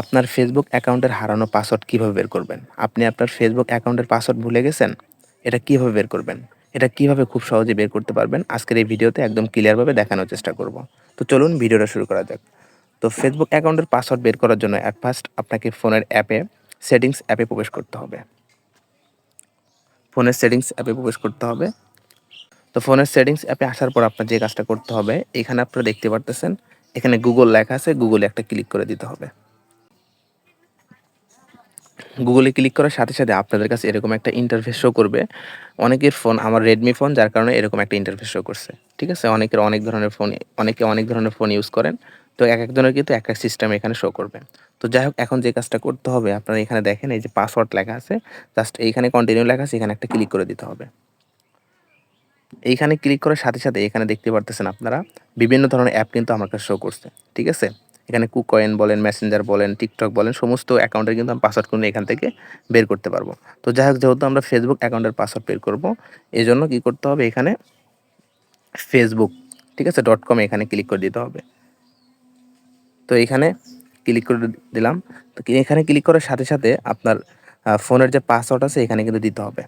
আপনার ফেসবুক অ্যাকাউন্টের হারানো পাসওয়ার্ড কীভাবে বের করবেন? আপনি আপনার ফেসবুক অ্যাকাউন্টের পাসওয়ার্ড ভুলে গেছেন? এটা কীভাবে বের করবেন? এটা কীভাবে খুব সহজে বের করতে পারবেন? আজকের এই ভিডিওতে একদম ক্লিয়ারভাবে দেখানোর চেষ্টা করব। তো চলুন ভিডিওটা শুরু করা যাক। তো ফেসবুক অ্যাকাউন্টের পাসওয়ার্ড বের করার জন্য অ্যাট ফার্স্ট আপনাকে ফোনের অ্যাপে সেটিংস অ্যাপে প্রবেশ করতে হবে। ফোনের সেটিংস অ্যাপে প্রবেশ করতে হবে। তো ফোনের সেটিংস অ্যাপে আসার পর আপনার যে কাজটা করতে হবে, এখানে আপনারা দেখতে পারতেছেন, এখানে গুগল লেখা আছে গুগলে একটা ক্লিক করে দিতে হবে। গুগলে ক্লিক করার সাথে সাথে আপনাদের কাছে এরকম একটা ইন্টারফেস শো করবে। অনেকের ফোন আমার রেডমি ফোন যার কারণে এরকম একটা ইন্টারফেস শো করছে। ঠিক আছে? অনেকের অনেক ধরনের ফোন অনেকে অনেক ধরনের ফোন ইউজ করেন। তো এক একজনের কিন্তু এক এক সিস্টেম এখানে শো করবে। তো যাই হোক, এখন যে কাজটা করতে হবে, আপনারা এখানে দেখেন, এই যে পাসওয়ার্ড লেখা আছে জাস্ট এইখানে কন্টিনিউ লেখা আছে, এখানে একটা ক্লিক করে দিতে হবে। এইখানে ক্লিক করার সাথে সাথে এখানে দেখতে পারতেছেন আপনারা, বিভিন্ন ধরনের অ্যাপ কিন্তু আমার কাছে শো করছে। ঠিক আছে? এখানে কুকয়েন বলেন মেসেঞ্জার বলেন টিকটক বলেন, সমস্ত অ্যাকাউন্টের কিন্তু আমি পাসওয়ার্ড কিন্তু এখান থেকে বের করতে পারব। তো যাই হোক, যেহেতু আমরা ফেসবুক অ্যাকাউন্টের পাসওয়ার্ড বের করব এই জন্য কী করতে হবে এখানে? ফেসবুক ঠিক আছে ডট কম এখানে ক্লিক করে দিতে হবে। তো এখানে ক্লিক করে দিলাম। তো এখানে ক্লিক করার সাথে সাথে আপনার ফোনের যে পাসওয়ার্ড আছে, এখানে কিন্তু দিতে হবে।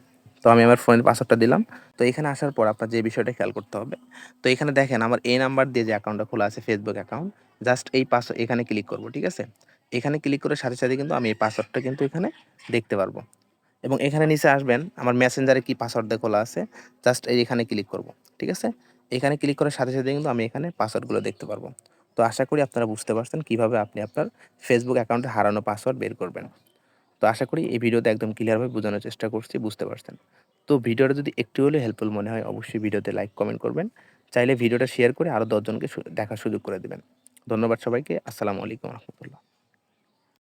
আমি আমার ফোনের পাসওয়ার্ডটা দিলাম। তো এখানে আসার পর আপনার যে বিষয়টা খেয়াল করতে হবে। তো এখানে দেখেন, আমার এই নাম্বার দিয়ে যে অ্যাকাউন্টটা খোলা আছে ফেসবুক অ্যাকাউন্ট জাস্ট এই পাস এখানে ক্লিক করব, ঠিক আছে? এখানে ক্লিক করার সাথে সাথে কিন্তু আমি এই পাসওয়ার্ডটা কিন্তু এখানে দেখতে পারব। এবং এখানে নিচে আসবেন, আমার মেসেঞ্জারে কি পাসওয়ার্ড দিয়ে খোলা আছে জাস্ট এই এখানে ক্লিক করব, ঠিক আছে? এখানে ক্লিক করার সাথে সাথে কিন্তু আমি এখানে পাসওয়ার্ডগুলো দেখতে পারব। তো আশা করি আপনারা বুঝতে পারছেন কীভাবে আপনি আপনার ফেসবুক অ্যাকাউন্টে হারানো পাসওয়ার্ড বের করবেন। তো আশা করি এই ভিডিওতে একদম ক্লিয়ারভাবে বোঝানোর চেষ্টা করছি, বুঝতে পারছেন। তো ভিডিওটা যদি একটু হলে হেল্পফুল মনে হয়, অবশ্যই ভিডিওতে লাইক কমেন্ট করবেন। চাইলে ভিডিওটা শেয়ার করে আরও দশজনকে দেখার সুযোগ করে দেবেন। ধন্যবাদ সবাইকে। আসসালামু আলাইকুম রহমতুল্লাহ।